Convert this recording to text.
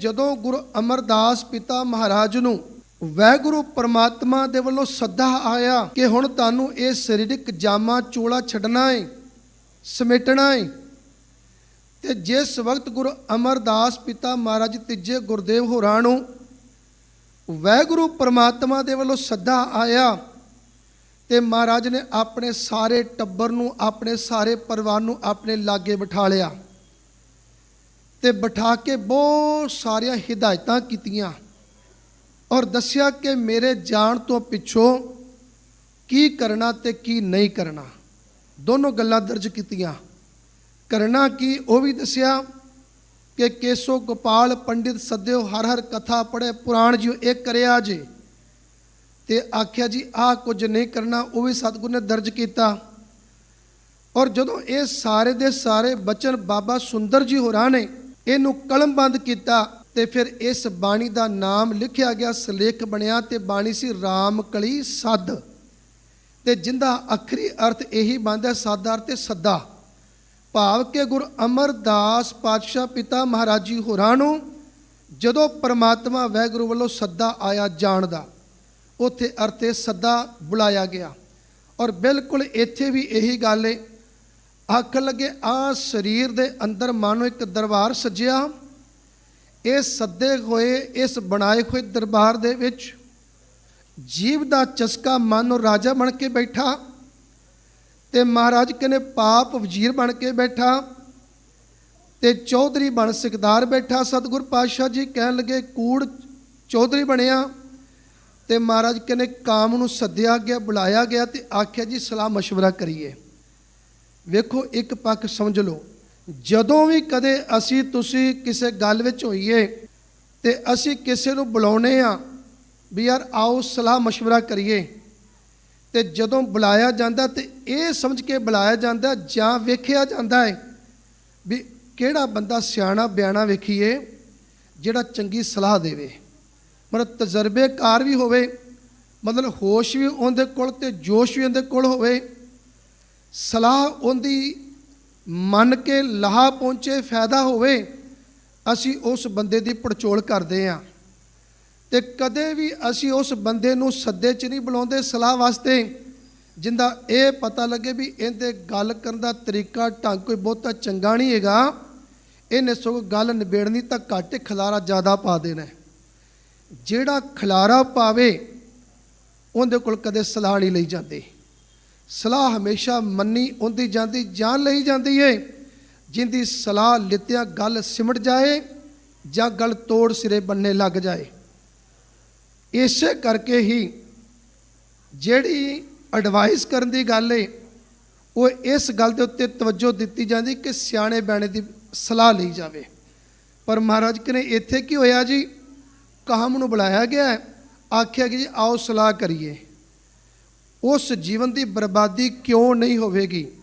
ਜਦੋਂ ਗੁਰੂ ਅਮਰਦਾਸ ਪਿਤਾ ਮਹਾਰਾਜ ਨੂੰ ਵੈਗੁਰੂ ਪਰਮਾਤਮਾ ਦੇ ਵੱਲੋਂ ਸੱਦਾ ਆਇਆ ਕਿ ਹੁਣ ਤੁਹਾਨੂੰ ਇਹ ਸਰੀਰਕ ਜਾਮਾ ਚੋਲਾ ਛੱਡਣਾ ਹੈ ਸਮੇਟਣਾ ਹੈ ਤੇ ਜਿਸ ਵਕਤ ਗੁਰੂ ਅਮਰਦਾਸ ਪਿਤਾ ਮਹਾਰਾਜ ਤੀਜੇ ਗੁਰਦੇਵ ਹੋਰਾਂ ਨੂੰ ਵੈਗੁਰੂ ਪਰਮਾਤਮਾ ਦੇ ਵੱਲੋਂ ਸੱਦਾ ਆਇਆ ਤੇ ਮਹਾਰਾਜ ਨੇ ਆਪਣੇ ਸਾਰੇ ਟੱਬਰ ਨੂੰ, ਆਪਣੇ ਸਾਰੇ ਪਰਿਵਾਰ ਨੂੰ ਆਪਣੇ ਲਾਗੇ ਬਿਠਾ ਲਿਆ। ਤੇ ਬਿਠਾ ਕੇ ਬਹੁਤ ਸਾਰੀਆਂ ਹਿਦਾਇਤਾਂ ਕੀਤੀਆਂ ਔਰ ਦੱਸਿਆ ਕਿ ਮੇਰੇ ਜਾਣ ਤੋਂ ਪਿੱਛੋਂ ਕੀ ਕਰਨਾ ਤੇ ਕੀ ਨਹੀਂ ਕਰਨਾ। ਦੋਨੋਂ ਗੱਲਾਂ ਦਰਜ ਕੀਤੀਆਂ। ਕਰਨਾ ਕੀ ਉਹ ਵੀ ਦੱਸਿਆ ਕਿ ਕੇਸੋ ਗੋਪਾਲ ਪੰਡਿਤ ਸੱਦਿਓ ਹਰ ਹਰ ਕਥਾ ਪੜੇ ਪੁਰਾਣ ਜਿਉ ਇਹ ਕਰਿਆ ਜੇ। ਤੇ ਆਖਿਆ ਜੀ, ਆਹ ਕੁਝ ਨਹੀਂ ਕਰਨਾ, ਉਹ ਵੀ ਸਤਿਗੁਰ ਨੇ ਦਰਜ ਕੀਤਾ। ਔਰ ਜਦੋਂ ਇਹ ਸਾਰੇ ਦੇ ਸਾਰੇ ਬਚਨ ਬਾਬਾ ਸੁੰਦਰ ਜੀ ਹੋਰਾਂ ਨੇ ਇਹਨੂੰ ਕਲਮਬੰਦ ਕੀਤਾ ਤੇ ਫਿਰ ਇਸ ਬਾਣੀ ਦਾ ਨਾਮ ਲਿਖਿਆ ਗਿਆ, ਸਲੇਖ ਬਣਿਆ ਤੇ ਬਾਣੀ ਸੀ ਰਾਮਕਲੀ ਸੱਦ। ਤੇ ਜਿੰਦਾ ਅਖਰੀ ਅਰਥ ਇਹੀ ਬਣਦਾ, ਸੱਦਾ ਅਰਥ ਤੇ ਸੱਦਾ। ਭਾਵ ਕਿ ਗੁਰ ਅਮਰਦਾਸ ਪਾਤਸ਼ਾਹ ਪਿਤਾ ਮਹਾਰਾਜੀ ਹੋਰਾਂ ਨੂੰ ਜਦੋਂ ਪਰਮਾਤਮਾ ਵੈਗੁਰੂ ਵੱਲੋਂ ਸੱਦਾ ਆਇਆ ਜਾਣ ਦਾ, ਉੱਥੇ ਅਰਥੇ ਸੱਦਾ ਬੁਲਾਇਆ ਗਿਆ। ਔਰ ਬਿਲਕੁਲ ਇੱਥੇ ਵੀ ਇਹੀ ਗੱਲ ਏ ਆਖਣ ਲੱਗੇ ਆ ਸਰੀਰ ਦੇ ਅੰਦਰ ਮਾਨੋ ਇੱਕ ਦਰਬਾਰ ਸੱਜਿਆ ਇਹ ਸੱਦੇ ਹੋਏ ਇਸ ਬਣਾਏ ਹੋਏ ਦਰਬਾਰ ਦੇ ਵਿੱਚ ਜੀਵ ਦਾ ਚਸਕਾ ਮਾਨੋ ਰਾਜਾ ਬਣ ਕੇ ਬੈਠਾ ਤੇ ਮਹਾਰਾਜ ਕਹਿੰਦੇ ਪਾਪ ਵਜ਼ੀਰ ਬਣ ਕੇ ਬੈਠਾ ਤੇ ਚੌਧਰੀ ਬਣ ਸਿਕਦਾਰ ਬੈਠਾ ਸਤਿਗੁਰ ਪਾਤਸ਼ਾਹ ਜੀ ਕਹਿਣ ਲੱਗੇ ਕੂੜ ਚੌਧਰੀ ਬਣਿਆ ਤੇ ਮਹਾਰਾਜ ਕਹਿੰਦੇ ਕਾਮ ਨੂੰ ਸੱਦਿਆ ਗਿਆ ਬੁਲਾਇਆ ਗਿਆ ਤੇ ਆਖਿਆ ਜੀ ਸਲਾਹ مشورہ ਕਰੀਏ ਵੇਖੋ ਇੱਕ ਪੱਖ ਸਮਝ ਲਓ ਜਦੋਂ ਵੀ ਕਦੇ ਅਸੀਂ ਤੁਸੀਂ ਕਿਸੇ ਗੱਲ ਵਿੱਚ ਹੋਈਏ ਤੇ ਅਸੀਂ ਕਿਸੇ ਨੂੰ ਬੁਲਾਉਨੇ ਆ ਵੀ ਯਾਰ ਆਓ ਸਲਾਹ مشورہ ਕਰੀਏ ਤੇ ਜਦੋਂ ਬੁਲਾਇਆ ਜਾਂਦਾ ਤੇ ਇਹ ਸਮਝ ਕੇ ਬੁਲਾਇਆ ਜਾਂਦਾ ਜਾਂ ਵੇਖਿਆ ਜਾਂਦਾ ਹੈ ਵੀ ਕਿਹੜਾ ਬੰਦਾ ਸਿਆਣਾ ਬਿਆਣਾ ਵੇਖੀਏ ਜਿਹੜਾ ਚੰਗੀ ਸਲਾਹ ਦੇਵੇ ਮਤਲਬ ਤਜਰਬੇਕਾਰ ਵੀ ਹੋਵੇ ਮਤਲਬ ਹੋਸ਼ ਵੀ ਉਹਦੇ ਕੋਲ ਤੇ ਜੋਸ਼ ਵੀ ਉਹਦੇ ਕੋਲ ਹੋਵੇ ਸਲਾਹ ਉਹਦੀ ਮੰਨ ਕੇ ਲਾਹਾ ਪਹੁੰਚੇ, ਫਾਇਦਾ ਹੋਵੇ, ਅਸੀਂ ਉਸ ਬੰਦੇ ਦੀ ਪੜਚੋਲ ਕਰਦੇ ਹਾਂ। ਤੇ ਕਦੇ ਵੀ ਅਸੀਂ ਉਸ ਬੰਦੇ ਨੂੰ ਸੱਦੇ 'ਚ ਨਹੀਂ ਬੁਲਾਉਂਦੇ ਸਲਾਹ ਵਾਸਤੇ, ਜਿੰਦਾ ਇਹ ਪਤਾ ਲੱਗੇ ਵੀ ਇਹਦੇ ਗੱਲ ਕਰਨ ਦਾ ਤਰੀਕਾ ਢੰਗ ਕੋਈ ਬਹੁਤਾ ਚੰਗਾ ਨਹੀਂ ਹੈਗਾ। ਇਹਨੇ ਸਗੋਂ ਗੱਲ ਨਿਬੇੜਨੀ ਤਾਂ ਘੱਟ ਖਲਾਰਾ ਜ਼ਿਆਦਾ ਪਾ ਦੇਣਾ ਜਿਹੜਾ ਖਲਾਰਾ ਪਾਵੇ, ਉਹਦੇ ਕੋਲ ਕਦੇ ਸਲਾਹ ਨਹੀਂ ਲਈ ਜਾਂਦੀ। ਸਲਾਹ ਹਮੇਸ਼ਾ ਮੰਨੀ ਉਹਦੀ ਜਾਂਦੀ ਜਾਨ ਲਈ ਜਾਂਦੀ ਏ। ਜਿੰਦੀ ਸਲਾਹ ਲਿੱਤਿਆਂ ਗੱਲ ਸਿਮਟ ਜਾਏ ਜਾਂ ਗੱਲ ਤੋੜ ਸਿਰੇ ਬੰਨੇ ਲੱਗ ਜਾਏ। ਇਸੇ ਕਰਕੇ ਹੀ ਜਿਹੜੀ ਐਡਵਾਈਸ ਕਰਨ ਦੀ ਗੱਲ ਏ, ਉਹ ਇਸ ਗੱਲ ਦੇ ਉੱਤੇ ਤਵੱਜੋ ਦਿੱਤੀ ਜਾਂਦੀ ਕਿ ਸਿਆਣੇ ਬਿਆਣੇ ਦੀ ਸਲਾਹ ਲਈ ਜਾਵੇ। ਪਰ ਮਹਾਰਾਜ ਕਹਿੰਦੇ ਇੱਥੇ ਕੀ ਹੋਇਆ ਜੀ? ਕਾਹਮ ਨੂੰ ਬੁਲਾਇਆ ਗਿਆ, ਆਖਿਆ ਕਿ ਜੀ ਆਓ ਸਲਾਹ ਕਰੀਏ। ਉਸ ਜੀਵਨ ਦੀ ਬਰਬਾਦੀ ਕਿਉਂ ਨਹੀਂ ਹੋਵੇਗੀ?